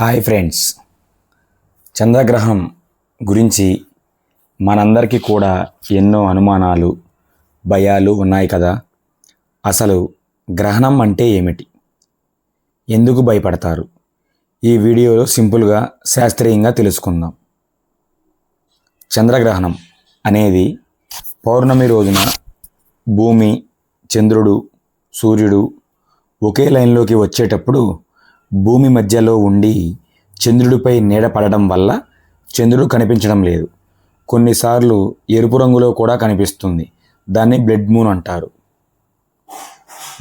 Hi friends. చంద్రగ్రహణం గురించి మనందరికీ కూడా ఎన్నో అనుమానాలు భయాలు ఉన్నాయి కదా. అసలు గ్రహణం అంటే ఏమిటి? ఎందుకు భయపడతారు? ఈ వీడియోలో సింపుల్గా శాస్త్రీయంగా తెలుసుకుందాం. చంద్రగ్రహణం అనేది పౌర్ణమి రోజున భూమి చంద్రుడు సూర్యుడు ఒకే లైన్లోకి వచ్చేటప్పుడు భూమి మధ్యలో ఉండి చంద్రుడిపై నీడ పడడం వల్ల చంద్రుడు కనిపించడం లేదు. కొన్నిసార్లు ఎరుపు రంగులో కూడా కనిపిస్తుంది. దాన్ని బ్లడ్ మూన్ అంటారు.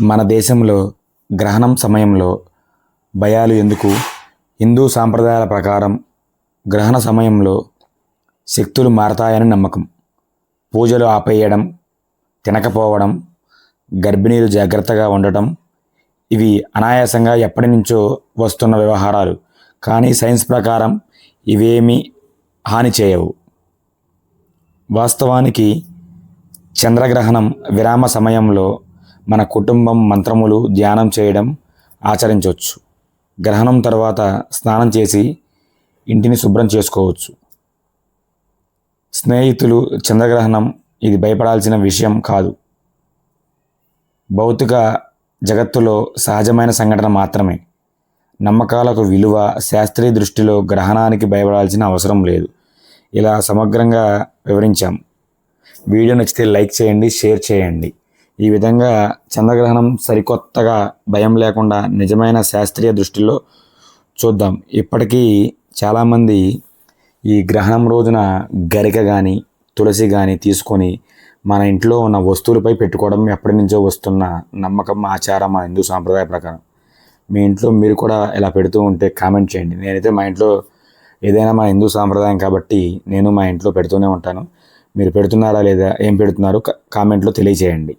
మన దేశంలో గ్రహణం సమయంలో భయాలు ఎందుకు? హిందూ సాంప్రదాయాల ప్రకారం గ్రహణ సమయంలో శక్తులు మారతాయని నమ్మకం. పూజలు ఆపేయడం తినకపోవడం గర్భిణీలు జాగ్రత్తగా ఉండటం ఇవి అనాయాసంగా ఎప్పటి నుంచో వస్తున్న వ్యవహారాలు. కానీ సైన్స్ ప్రకారం ఇవేమీ హాని చేయవు. వాస్తవానికి చంద్రగ్రహణం విరామ సమయంలో మన కుటుంబం మంత్రములు ధ్యానం చేయడం ఆచరించవచ్చు. గ్రహణం తర్వాత స్నానం చేసి ఇంటిని శుభ్రం చేసుకోవచ్చు. స్నేహితులు చంద్రగ్రహణం ఇది భయపడాల్సిన విషయం కాదు. భౌతిక జగత్తులో సహజమైన సంఘటన మాత్రమే. నమ్మకాలకు విలువ శాస్త్రీయ దృష్టిలో గ్రహణానికి భయపడాల్సిన అవసరం లేదు. ఇలా సమగ్రంగా వివరించాం. వీడియో నచ్చితే లైక్ చేయండి షేర్ చేయండి. ఈ విధంగా చంద్రగ్రహణం సరికొత్తగా భయం లేకుండా నిజమైన శాస్త్రీయ దృష్టిలో చూద్దాం. ఇప్పటికీ చాలామంది ఈ గ్రహణం రోజున గరిక కానీ తులసి కానీ తీసుకొని మన ఇంట్లో ఉన్న వస్తువులపై పెట్టుకోవడం ఎప్పటి నుంచో వస్తున్న నమ్మకం ఆచారం మా హిందూ సాంప్రదాయ ప్రకారం. మీ ఇంట్లో మీరు కూడా ఇలా పెడుతూ ఉంటే కామెంట్ చేయండి. నేనైతే మా ఇంట్లో ఏదైనా మా హిందూ సాంప్రదాయం కాబట్టి నేను మా ఇంట్లో పెడుతూనే ఉంటాను. మీరు పెడుతున్నారా లేదా ఏం పెడుతున్నారో కా- కామెంట్లో తెలియజేయండి